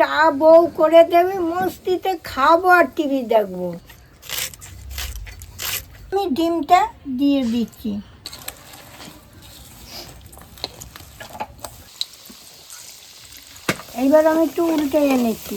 চা বউ করে দেবে, মস্তিতে খাব আর টিভি দেখব। আমি ডিমটা দিয়ে দিচ্ছি। এইবার আমি একটু উল্টে এনেছি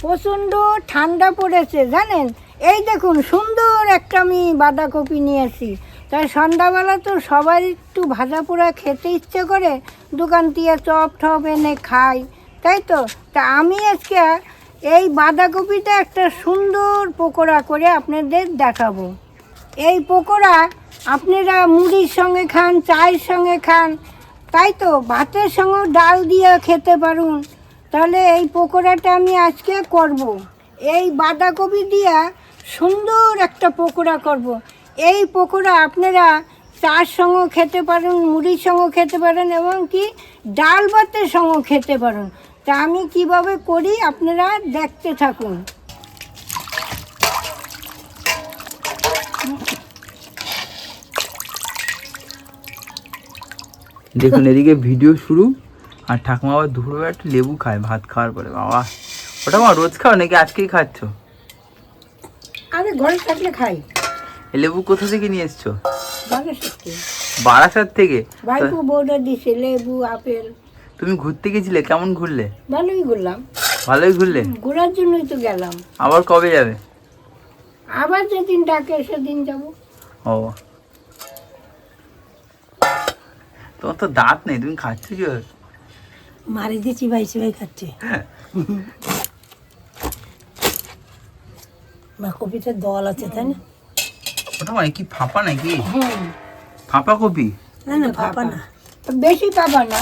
প্রচণ্ড ঠান্ডা পড়েছে, জানেন? এই দেখুন, সুন্দর একটা আমি বাঁধাকপি নিয়েছি তাই সন্ধ্যাবেলা তো সবাই একটু ভাজা পোড়া খেতে ইচ্ছে করে, দোকান দিয়ে চপ টপ এনে খাই, তাই তো? তা আমি আজকে এই বাঁধাকপিটা একটা সুন্দর পকোড়া করে আপনাদের দেখাবো। এই পকোড়া আপনারা মুড়ির সঙ্গে খান, চায়ের সঙ্গে খান, তাই তো? ভাতের সঙ্গেও ডাল দিয়ে খেতে পারুন। তাহলে এই পকোড়াটা আমি আজকে করব। এই বাঁধাকপি দিয়ে সুন্দর একটা পকোড়া করব। এই পকোড়া আপনারা চার সঙ্গেও খেতে পারেন, মুড়ির সঙ্গেও খেতে পারেন এবং কি ডাল ভাতের সঙ্গে খেতে পারেন। তা আমি কীভাবে করি আপনারা দেখতে থাকুন। দেখুন, এদিকে ভিডিও শুরু, আর ঠাকুমা আবার দুপুরবেলা একটু লেবু খায়, ভাত খাওয়ার পরে। বাবা, ওটা মা রোজ খাও নাকি আজকেই খাচ্ছ? আরে ঘরে থাকলে খাই। লেবু কোথা থেকে নিয়ে এসছো? ভালো সত্যি বারাসাত থেকে? ভাইপু বউটা দিছে লেবু আপেল। তুমি ঘুরতে গেছিলে? কেমন ঘুরলে? ভালোই ঘুরলাম। ভালোই ঘুরলে? ঘোরার জন্যই তো গেলাম। আবার কবে যাবে? আবার যেদিন ডাকে সেদিন যাব। ও। তোমার তো দাঁত নেই তুমি খাচ্ছ কি? মারি দিয়ে চিবাই চিবাই খাচ্ছে। বা কপিতে দল আছে তাই না? ওটা মানে কি ফাঁপা নাকি? হুম ফাঁপা কপি? না না পাপা না। বেশি পাবা না।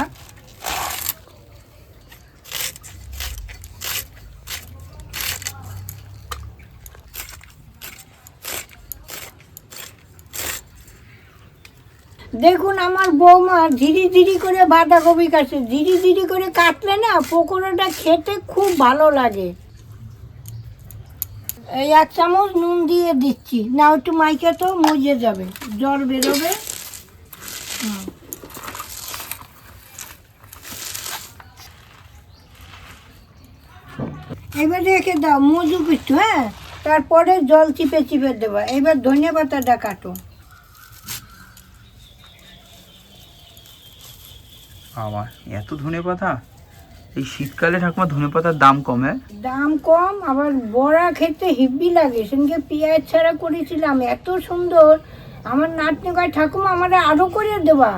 দেখুন আমার বৌমা ধীরে ধীরে করে বাঁধাকপি কাটছে। ধীরে ধীরে করে কাটলে না পকোড়াটা খেতে খুব ভালো লাগে। এই এক চামচ নুন দিয়ে দিচ্ছি। না, একটু মাইকে তো মজে যাবে, জল বেরোবে। এবার রেখে দাও, মজুক একটু হ্যাঁ? তারপরে জল চিপে চিপে দেবা। এবার ধনে পাতাটা কাটো। আমার এত ধনে পাতা? এই শীতকালে ঠাকুমা ধনে পাতার দাম কমে? দাম কম আবার বড়া খেতে হিব্বি লাগে। সেদিনকে পেঁয়াজ ছাড়া করেছিলাম এত সুন্দর। আমার নাতনি কয় ঠাকুমা আমার আরও করে দেবা।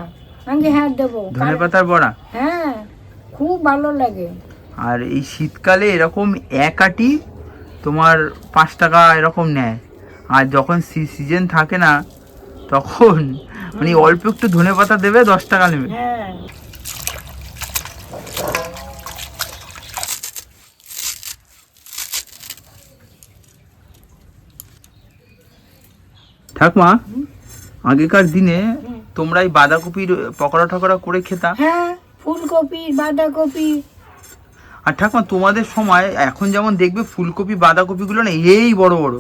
আমি হ্যাঁ দেবো। ধনে পাতার বড়া? হ্যাঁ খুব ভালো লাগে। আর এই শীতকালে এরকম এক আটি তোমার পাঁচ টাকা এরকম নেয়। আর যখন সিজন থাকে না তখন মানে অল্প একটু ধনে পাতা দেবে দশ টাকা নেবে। হ্যাঁ। ঠাকমা আগেকার দিনে। তোমরা এই বাঁধাকপির পকোড়া টকোড়া করে খেতা। হ্যাঁ ফুলকপি বাঁধাকপি। আর ঠাকমা তোমাদের সময় এখন যেমন দেখবে ফুলকপি বাঁধাকপিগুলো না এই বড় বড়।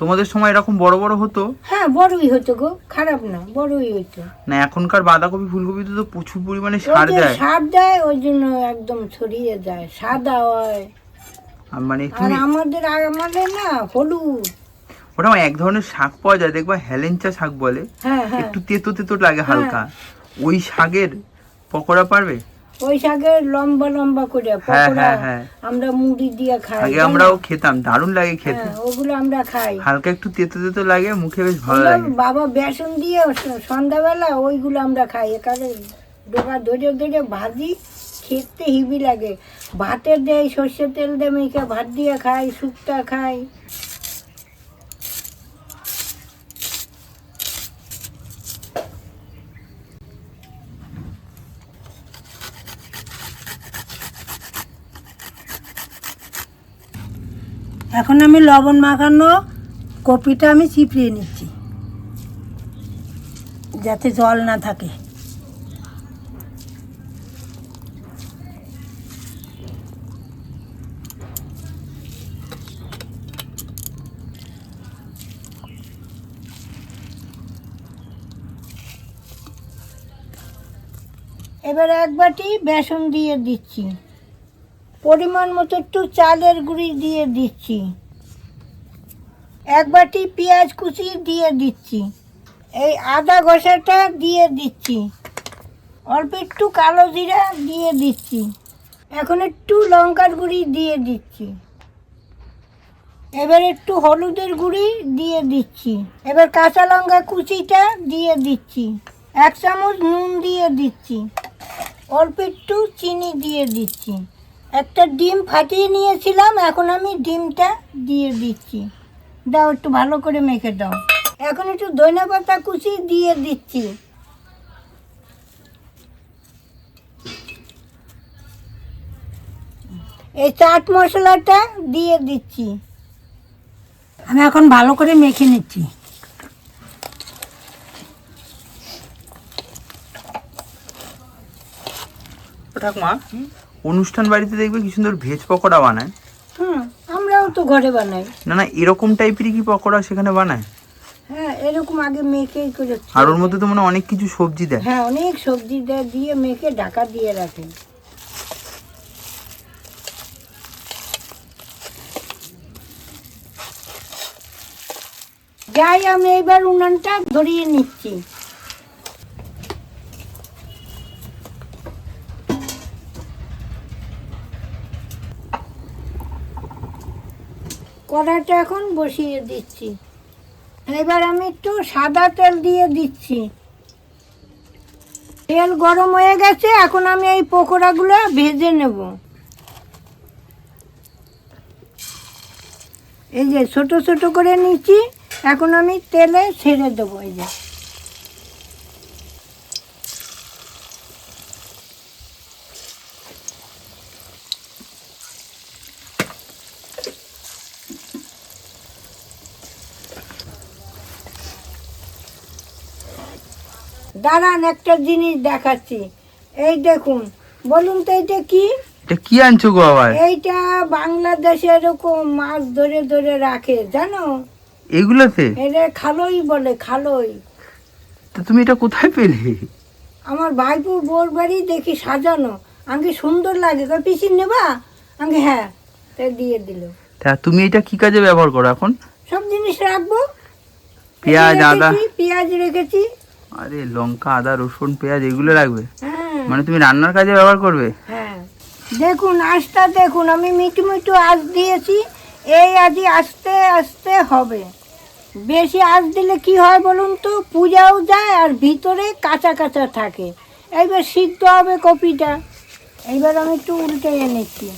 তোমাদের সময় এরকম বড় বড় হতো? হ্যাঁ বড়ই হতো গো খারাপ না বড়ই হতো না এখনকার বাঁধাকপি ফুলকপিতে তো প্রচুর পরিমাণে সার দেয়। সার দেয় ওই জন্য একদম ছড়িয়ে যায় সাদা হয়। মানে তুমি আমাদের আমাদের না হলুদ। ওটা এক ধরনের শাক পাওয়া যায় দেখবা হেলেঞ্চা শাক বলে। হ্যাঁ হ্যাঁ। একটু তেতো তেতো লাগে হালকা। ওই শাকের পকোড়া পারবে? ওই শাকের লম্বা লম্বা করে হ্যাঁ, পকোড়া হ্যাঁ, হ্যাঁ। আমরা মুড়ি দিয়ে খাই আগে আমরাও খেতাম দারুণ লাগে খেতে। হ্যাঁ, ওগুলো আমরা খাই। হালকা একটু তেতো তেতো লাগে মুখে বেশ ভালো লাগে। বাবা বেসন দিয়ে সন্ধ্যাবেলা ওইগুলো আমরা খাই এখানে ডোকা ধরে ধরে ভাজি খেতে হিবি লাগে। ভাতের দেয় সর্ষের তেল দিয়ে মেখে ভাত দিয়ে খাই শুক্তা খাই। এখন আমি লবণ মাখানো কপিটা আমি চিপড়িয়ে নিচ্ছি, যাতে জল না থাকে। এবার এক বাটি বেসন দিয়ে দিচ্ছি। পরিমাণ মতো একটু চালের গুঁড়ি দিয়ে দিচ্ছি। এক বাটি পেঁয়াজ কুচি দিয়ে দিচ্ছি। এই আদা ঘষাটা দিয়ে দিচ্ছি। অল্প একটু কালো জিরা দিয়ে দিচ্ছি। এখন একটু লঙ্কার গুঁড়ি দিয়ে দিচ্ছি। এবার একটু হলুদের গুঁড়ি দিয়ে দিচ্ছি। এবার কাঁচা লঙ্কা কুচিটা দিয়ে দিচ্ছি। এক চামচ নুন দিয়ে দিচ্ছি। অল্প একটু চিনি দিয়ে দিচ্ছি। একটা ডিম ফাটিয়ে নিয়েছিলাম এখন আমি ডিমটা দিয়ে দিচ্ছি। দাও একটু ভালো করে মেখে দাও। এখন একটু ধনে পাতা কুচি দিয়ে দিচ্ছি। এই চাট মশলাটা দিয়ে দিচ্ছি। আমি এখন ভালো করে মেখে নিচ্ছি। ঠাকুমা অনুষ্ঠান বাড়িতে দেখবে কি সুন্দর ভেজ পকোড়া বানায়। হুম আমরাও তো ঘরে বানাই। না না এরকম টাইপেরই কি পকোড়া সেখানে বানায়? হ্যাঁ এরকম আগে মেখেই করে আর ওর মধ্যে তো মনে অনেক কিছু সবজি দেয়। হ্যাঁ অনেক সবজি দেয় দিয়ে মেখে ঢাকা দিয়ে রাখেন যাই আমি এইবার উনানটা ধরিয়ে নিচ্ছি। কড়াটা এখন বসিয়ে দিচ্ছি। এবার আমি একটু সাদা তেল দিয়ে দিচ্ছি। তেল গরম হয়ে গেছে, এখন আমি এই পকোড়াগুলো ভেজে নেব। এই যে ছোট ছোট করে নিচ্ছি, এখন আমি তেলে ছেড়ে দেবো এই যে। দাঁড়ান একটা জিনিস দেখাচ্ছি। এই দেখুন বলুন তো এটা কি? এটা কি আনছো গো আবার? এইটা বাংলাদেশে এরকম মাছ ধরে ধরে রাখে জানো? এগুলোতে? এটা খালোই বলে খালোই। তো তুমি এটা কোথায় পেলে? আমার ভাইপুর বোর বাড়ি দেখি সাজানো। আমাকে সুন্দর লাগে। কই পিসি নেবা? আমাকে হ্যাঁ তাই দিয়ে দিল। তা তুমি এটা কি কাজে ব্যবহার করো এখন? সব জিনিস রাখব। পেঁয়াজ, আদা। পেঁয়াজ রেখেছি। আরে লঙ্কা আদা রসুন পেঁয়াজ এগুলো লাগবে। হ্যাঁ। মানে তুমি রান্নার কাজে ব্যবহার করবে? হ্যাঁ। দেখুন আঁচটা দেখুন আমি মিটু মিটু আঁচ দিয়েছি এই আজই আস্তে আস্তে হবে। বেশি আঁচ দিলে কি হয় বলুন তো? পূজাও যায় আর ভিতরে কাঁচা কাঁচা থাকে। এইবার সিদ্ধ হবে কপিটা। এইবার আমি একটু উল্টে এনেছি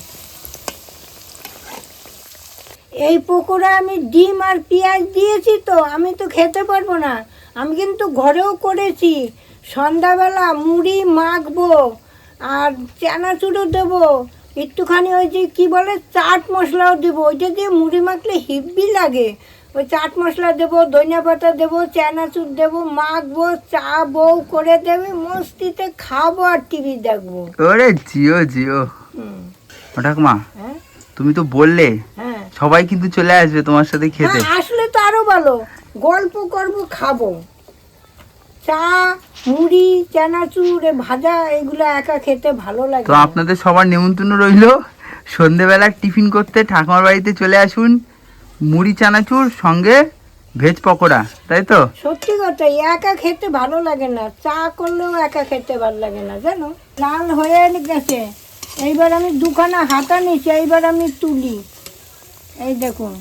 এই পকোড়া আমি ডিম আর পেঁয়াজ দিয়েছি তো আমি তো খেতে পারব না। আমি কিন্তু ঘরেও করেছি। সন্ধ্যাবেলা মুড়ি মাখবো আর চানাচুরও দেবো। একটুখানি ওই যে কী বলে চাট মশলাও দেবো। ওইটা দিয়ে মুড়ি মাখলে হিব্বি লাগে। ওই চাট মশলা দেবো ধনিয়া পাতা দেবো চানাচুর দেবো মাখবো চা বউ করে দেবে মস্তিতে খাব আর টিভি দেখব। ওরে জিও জিও। ঠাকুমা হ্যাঁ? তুমি তো বললে হ্যাঁ। সবাই কিন্তু চলে আসবে তোমার সাথে খেতে। হ্যাঁ, আসলে তো আরও ভালো। গল্প করব খাব। চা মুড়ি চানাচুর ভাজা এগুলো একা খেতে ভালো লাগে তো আপনাদের সবার নেমন্তন্ন রইল। সন্ধেবেলা টিফিন করতে ঠাকুমার বাড়িতে চলে আসুন। মুড়ি চানাচুর সঙ্গে ভেজ পকোড়া তাই তো? সত্যি কথা একা খেতে ভালো লাগে না। চা করলেও একা খেতে ভালো লাগে না জানো? লাল হয়ে গেছে। এইবার আমি দুখানা হাতা নিচ্ছি এইবার আমি তুলি। এই দেখুন।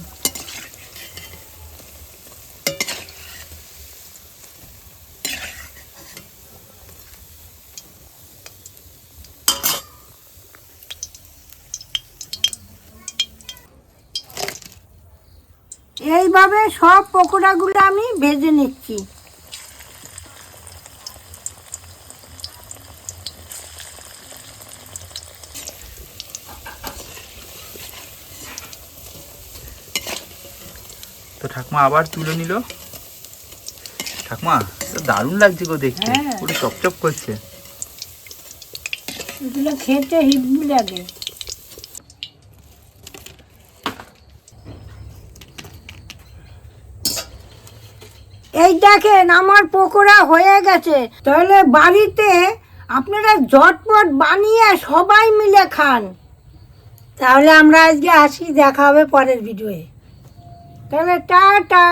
এইভাবে সব পকোড়াগুলো আমি ভেজে নিচ্ছি। তো ঠাকুমা আবার তুলে নিল। ঠাকুমা দারুণ লাগছে গো দেখতে। হ্যাঁ। পুরো চকচক করছে। এগুলো খেতে হিব্বি লাগে। এই দেখেন, আমার পকোড়া হয়ে গেছে। তাহলে বাড়িতে আপনারা ঝটপট বানিয়ে সবাই মিলে খান। তাহলে আমরা আজকে আসি, দেখা হবে পরের ভিডিওয়ে তাহলে টাটা।